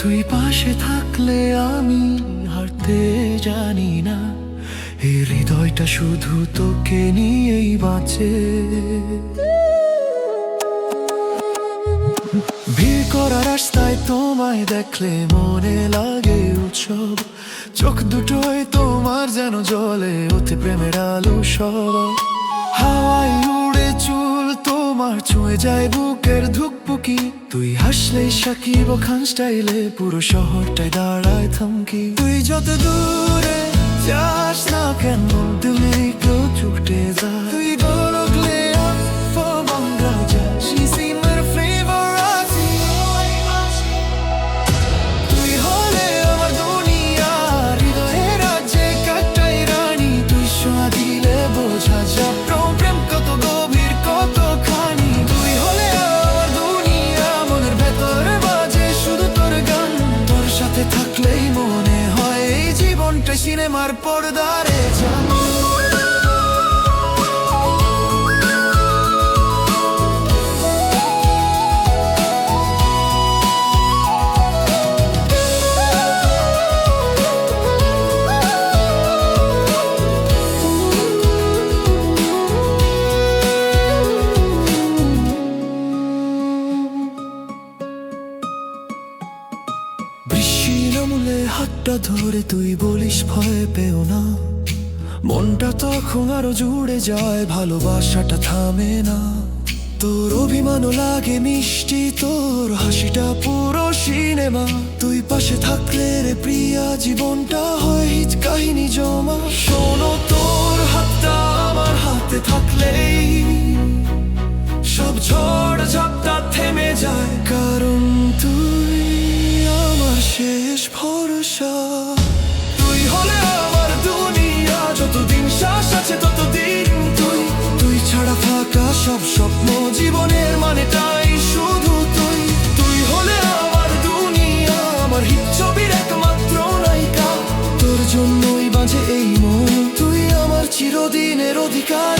তুই পাশে থাকলে আমি হারতে জানি না। এই হৃদয়টা শুধু তোকে নিয়েই বাঁচে। ভিড় করা রাস্তায় তোমায় দেখলে মনে লাগে উৎসব। চোখ দুটোয় তোমার যেন জলে ওতে প্রেমের আলো সব হাওয়ায় উড়ে চুল তোমার ছুঁয়ে যায় বুকের ধুকপুকি। তুই হাসলেই সাকিব খান স্টাইলে, পুরো শহরটায় দাঁড়ায় থমকি। তুই যত দূরে যাস না কেন তুমি কেউ ছুটে যা মনে হয় এই জীবনটা সিনেমার পর্দারে জানো। আমলে হাতটা ধরে তুই বলিস, ভয় পেও না। মনটা তখন আরও জুড়ে যায়, ভালোবাসাটা থামে না। তোর অভিমানও লাগে মিষ্টি, তোর হাসিটা পুরো সিনেমা। তুই পাশে থাকলে রে প্রিয়া, জীবনটা হয় কাহিনী জমা। শোনো, তোর হাতটা আমার হাতে থাকলেই সব ঝড় ঝাপটা থেমে যায়। কারণ তুই আমার শেষ সব স্বপ্ন জীবনের মানে তাই শুধু তুই। তুই হলে আমার দুনিয়া, আমার হিট ছবির একমাত্র নায়িকা। তোর জন্যই বাজে এই মন, তুই আমার চিরদিনের অধিকার।